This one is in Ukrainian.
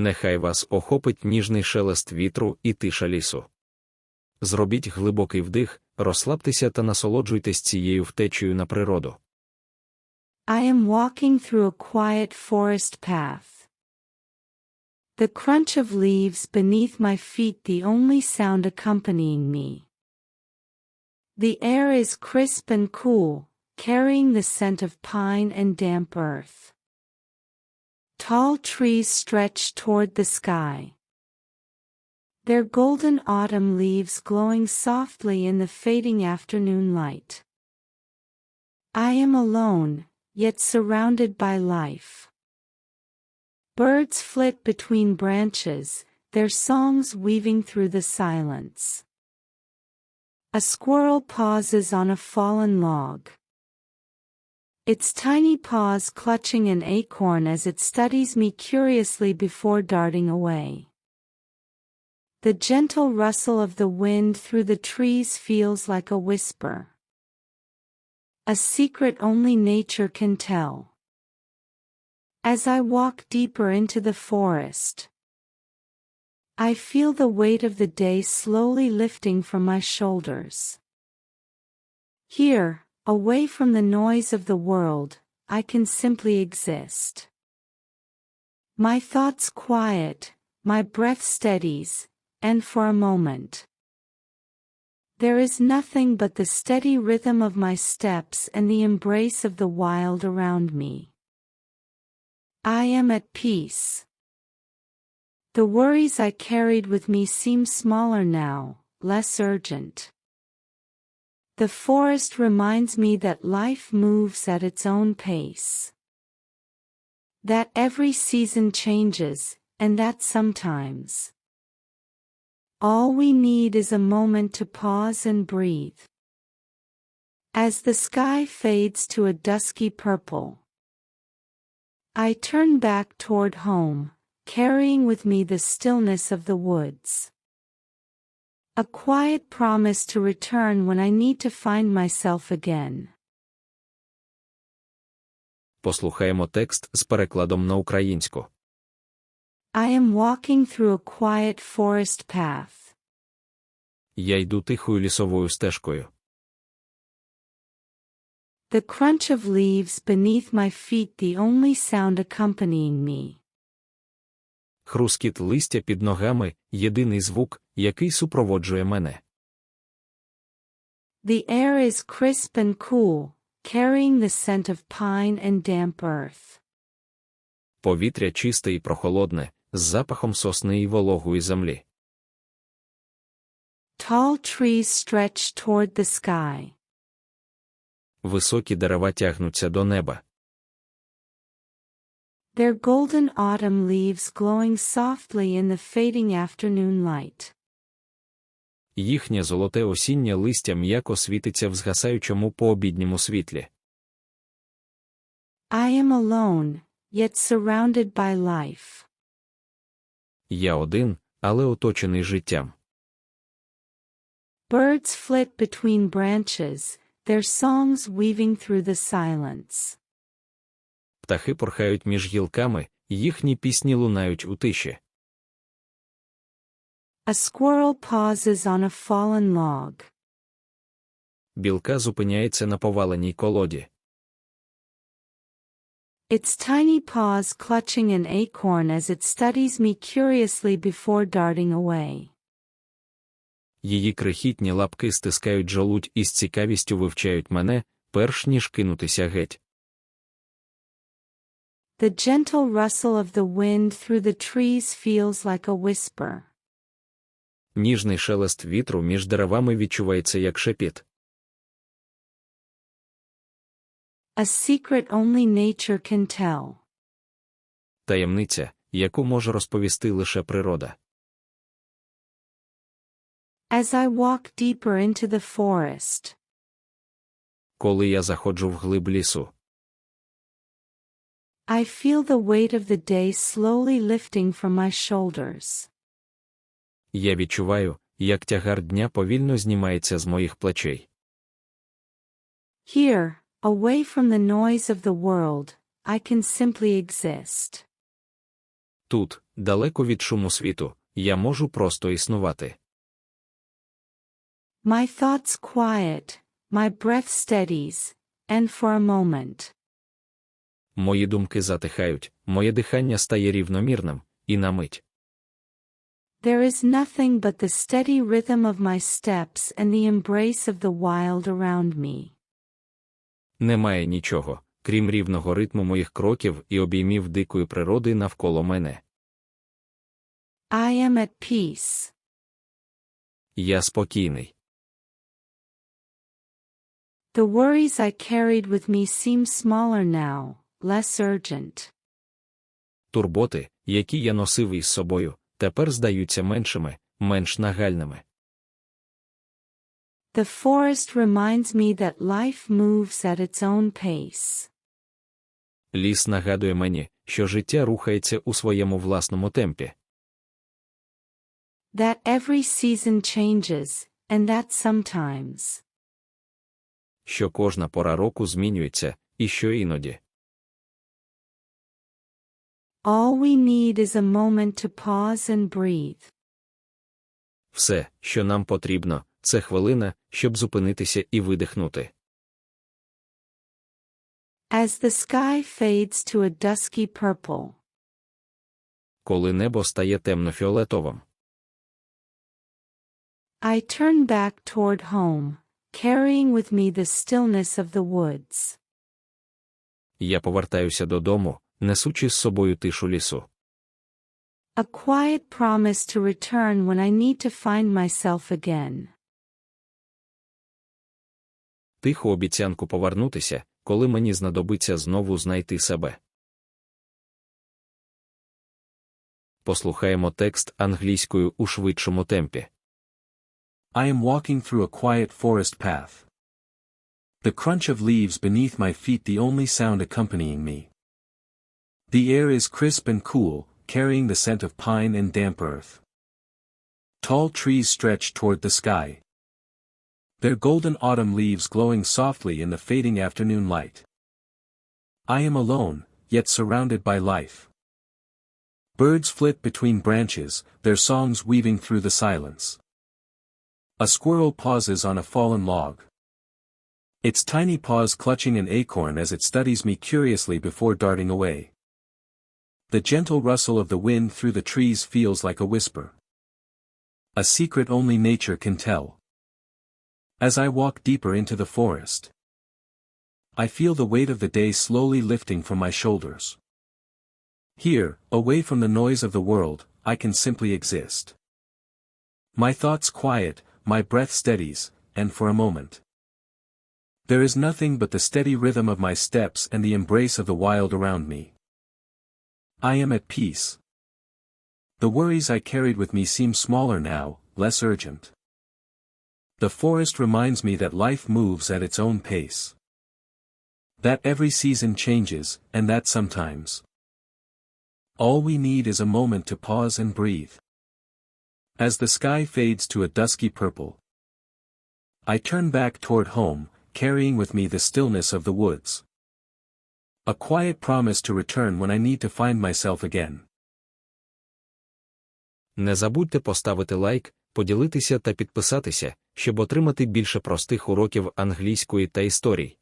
Нехай вас охопить ніжний шелест вітру і тиша лісу. Зробіть глибокий вдих, розслабтеся та насолоджуйтесь цією втечею на природу. I am walking through a quiet forest path. The crunch of leaves beneath my feet the only sound accompanying me. The air is crisp and cool, carrying the scent of pine and damp earth. Tall trees stretch toward the sky. Their golden autumn leaves glowing softly in the fading afternoon light. I am alone, yet surrounded by life. Birds flit between branches, their songs weaving through the silence. A squirrel pauses on a fallen log. Its tiny paws clutching an acorn as it studies me curiously before darting away. The gentle rustle of the wind through the trees feels like a whisper. A secret only nature can tell. As I walk deeper into the forest, I feel the weight of the day slowly lifting from my shoulders. Here, away from the noise of the world, I can simply exist. My thoughts quiet, my breath steadies, and for a moment. There is nothing but the steady rhythm of my steps and the embrace of the wild around me. I am at peace. The worries I carried with me seem smaller now, less urgent. The forest reminds me that life moves at its own pace. That every season changes, and that sometimes. All we need is a moment to pause and breathe. As the sky fades to a dusky purple, I turn back toward home, carrying with me the stillness of the woods. A quiet promise to return when I need to find myself again. Послухаємо текст з перекладом на українську. I am walking through a quiet forest path. Я йду тихою лісовою стежкою. The crunch of leaves beneath my feet the only sound accompanying me. Хрускіт листя під ногами єдиний звук, який супроводжує мене. The air is crisp and cool, carrying the scent of pine and damp earth. Повітря чисте і прохолодне, з запахом сосни і вологої землі. Tall trees stretch toward the sky. Високі дерева тягнуться до неба. Their golden autumn leaves glowing softly in the fading afternoon light. Їхнє золоте осіннє листя м'яко світиться в згасаючому пообідньому світлі. I am alone, yet surrounded by life. Я один, але оточений життям. Birds flit between branches, their songs weaving through the silence. Птахи порхають між гілками, їхні пісні лунають у тиші. A squirrel pauses on a fallen log. Білка зупиняється на поваленій колоді. Its tiny paws clutching an acorn as it studies me curiously before darting away. Її крихітні лапки стискають жолудь і з цікавістю вивчають мене, перш ніж кинутися геть. The gentle rustle of the wind through the trees feels like a whisper. Ніжний шелест вітру між деревами відчувається як шепіт. A secret only nature can tell. Таємниця, яку може розповісти лише природа. As I walk deeper into the forest, Коли я заходжу в глиб лісу, I feel the weight of the day slowly lifting from my shoulders. Я відчуваю, як тягар дня повільно знімається з моїх плечей. Here, away from the noise of the world, I can simply exist. Тут, далеко від шуму світу, я можу просто існувати. My thoughts quiet, my breath steadies, and for a moment. Мої думки затихають, моє дихання стає рівномірним, і на мить. There is nothing but the steady rhythm of my steps and the embrace of the wild around me. Немає нічого, крім рівного ритму моїх кроків і обіймів дикої природи навколо мене. I am at peace. Я спокійний. The worries I carried with me seem smaller now, less urgent. Турботи, які я носив із собою, тепер здаються меншими, менш нагальними. The forest reminds me that life moves at its own pace. Ліс нагадує мені, що життя рухається у своєму власному темпі, That every season changes, and that sometimes. що кожна пора року змінюється, і що іноді. All we need is a moment to pause and breathe. Все, що нам потрібно, це хвилина, щоб зупинитися і видихнути. As the sky fades to a dusky purple, Коли небо стає темно-фіолетовим. I turn back toward home, carrying with me the stillness of the woods. Я повертаюся додому, несучи з собою тишу лісу. A quiet promise to return when I need to find myself again. Тиху обіцянку повернутися, коли мені знадобиться знову знайти себе. Послухаємо текст англійською у швидшому темпі. I am walking through a quiet forest path. The crunch of leaves beneath my feet the only sound accompanying me. The air is crisp and cool, carrying the scent of pine and damp earth. Tall trees stretch toward the sky. Their golden autumn leaves glowing softly in the fading afternoon light. I am alone, yet surrounded by life. Birds flit between branches, their songs weaving through the silence. A squirrel pauses on a fallen log. Its tiny paws clutching an acorn as it studies me curiously before darting away. The gentle rustle of the wind through the trees feels like a whisper. A secret only nature can tell. As I walk deeper into the forest, I feel the weight of the day slowly lifting from my shoulders. Here, away from the noise of the world, I can simply exist. My thoughts quiet, my breath steadies, and for a moment. There is nothing but the steady rhythm of my steps and the embrace of the wild around me. I am at peace. The worries I carried with me seem smaller now, less urgent. The forest reminds me that life moves at its own pace. That every season changes, and that sometimes. All we need is a moment to pause and breathe. As the sky fades to a dusky purple, I turn back toward home, carrying with me the stillness of the woods. A quiet promise to return when I need to find myself again. Не забудьте поставити лайк, поділитися та підписатися, щоб отримати більше простих уроків англійської та історій.